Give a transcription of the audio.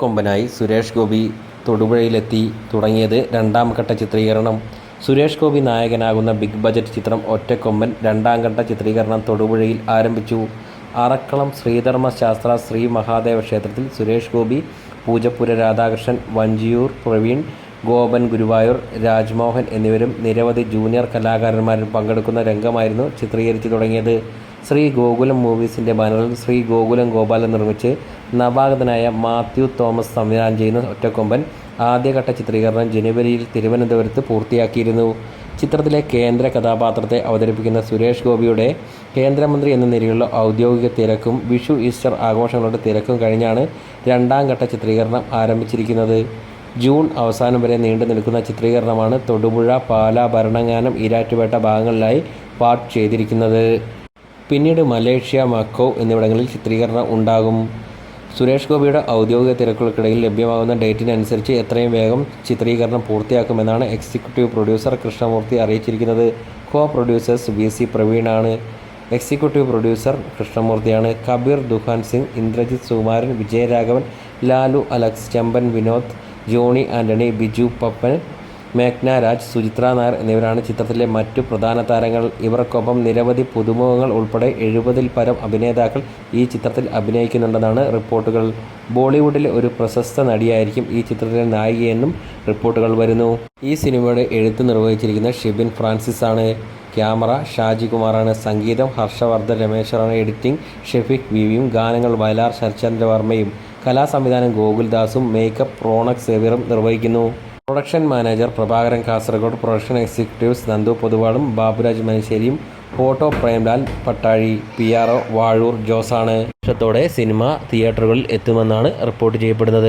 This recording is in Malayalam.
കൊമ്പനായി സുരേഷ് ഗോപി തൊടുപുഴയിലെത്തി തുടങ്ങിയത് രണ്ടാം ഘട്ട ചിത്രീകരണം. സുരേഷ് ഗോപി നായകനാകുന്ന ബിഗ് ബജറ്റ് ചിത്രം ഒറ്റക്കൊമ്പൻ രണ്ടാം ഘട്ട ചിത്രീകരണം തൊടുപുഴയിൽ ആരംഭിച്ചു. അറക്കളം ശ്രീധർമ്മ ശാസ്ത്ര ശ്രീ മഹാദേവ ക്ഷേത്രത്തിൽ സുരേഷ് ഗോപി പൂജപ്പുര രാധാകൃഷ്ണൻ വഞ്ചിയൂർ പ്രവീൺ ഗോപൻ ഗുരുവായൂർ രാജ്മോഹൻ എന്നിവരും നിരവധി ജൂനിയർ കലാകാരന്മാരും പങ്കെടുക്കുന്ന രംഗമായിരുന്നു ചിത്രീകരിച്ചു തുടങ്ങിയത്. ശ്രീ ഗോകുലം മൂവീസിന്റെ ബാനറിൽ ശ്രീ ഗോകുലം ഗോപാലൻ നിർമ്മിച്ച് നവാഗതനായ മാത്യു തോമസ് സംവിധാനം ചെയ്യുന്ന ഒറ്റക്കൊമ്പൻ ആദ്യഘട്ട ചിത്രീകരണം ജനുവരിയിൽ തിരുവനന്തപുരത്ത് പൂർത്തിയാക്കിയിരുന്നു. ചിത്രത്തിലെ കേന്ദ്ര കഥാപാത്രത്തെ അവതരിപ്പിക്കുന്ന സുരേഷ് ഗോപിയുടെ കേന്ദ്രമന്ത്രി എന്ന നിലയിലുള്ള ഔദ്യോഗിക തിരക്കും വിഷു ഈസ്റ്റർ ആഘോഷങ്ങളുടെ തിരക്കും കഴിഞ്ഞാണ് രണ്ടാം ഘട്ട ചിത്രീകരണം ആരംഭിച്ചിരിക്കുന്നത്. ജൂൺ അവസാനം വരെ നീണ്ടു നിൽക്കുന്ന ചിത്രീകരണമാണ് തൊടുപുഴ പാല ഭരണങ്ങാനം ഈരാറ്റുപേട്ട ഭാഗങ്ങളിലായി പാട്ട് ചെയ്തിരിക്കുന്നത്. പിന്നീട് മലേഷ്യ മക്കോ എന്നിവിടങ്ങളിൽ ചിത്രീകരണം ഉണ്ടാകും. സുരേഷ് ഗോപിയുടെ ഔദ്യോഗിക തിരക്കുകൾക്കിടയിൽ ലഭ്യമാകുന്ന ഡേറ്റിനനുസരിച്ച് എത്രയും വേഗം ചിത്രീകരണം പൂർത്തിയാക്കുമെന്നാണ് എക്സിക്യൂട്ടീവ് പ്രൊഡ്യൂസർ കൃഷ്ണമൂർത്തി അറിയിച്ചിരിക്കുന്നത്. കോ പ്രൊഡ്യൂസേഴ്സ് വി സി പ്രവീണാണ്. Executive producer കൃഷ്ണമൂർത്തിയാണ്. Kabir Duhan Singh Indrajith Sukumaran Vijayaraghavan Lalu Alex Chemban Vinod Johny Antony Biju Pappan മേഘ്ന Raj Suchitra Nair എന്നിവരാണ് ചിത്രത്തിലെ മറ്റു പ്രധാന താരങ്ങൾ. ഇവർക്കൊപ്പം നിരവധി പുതുമുഖങ്ങൾ ഉൾപ്പെടെ എഴുപതിൽ പരം അഭിനേതാക്കൾ ഈ ചിത്രത്തിൽ അഭിനയിക്കുന്നുണ്ടെന്നാണ് റിപ്പോർട്ടുകൾ. ബോളിവുഡിലെ ഒരു പ്രശസ്ത നടിയായിരിക്കും ഈ ചിത്രത്തിലെ നായികയെന്നും റിപ്പോർട്ടുകൾ വരുന്നു. ഈ സിനിമയുടെ എഴുത്ത് നിർവഹിച്ചിരിക്കുന്ന ഷിബിൻ ഫ്രാൻസിസ് ആണ് ക്യാമറ ഷാജി കുമാറാണ് സംഗീതം ഹർഷവർദ്ധൻ രമേശ്വറാണ് എഡിറ്റിംഗ് ഷെഫിക് വിവിയും ഗാനങ്ങൾ വയലാർ ശരചന്ദ്രവർമ്മയും കലാസംവിധാനം ഗോകുൽദാസും. മേക്കപ്പ് റോണക് സേവിയറും നിർവഹിക്കുന്നു. Production manager Prabhakaran Kasaragod production executives Nandu പൊതുവാളും Baburaj മനശ്ശേരിയും photo Premlal Pattazhi P R O Vazhoor ജോസാണ്. വർഷത്തോടെ സിനിമ തിയേറ്ററുകളിൽ എത്തുമെന്നാണ് റിപ്പോർട്ട് ചെയ്യപ്പെടുന്നത്.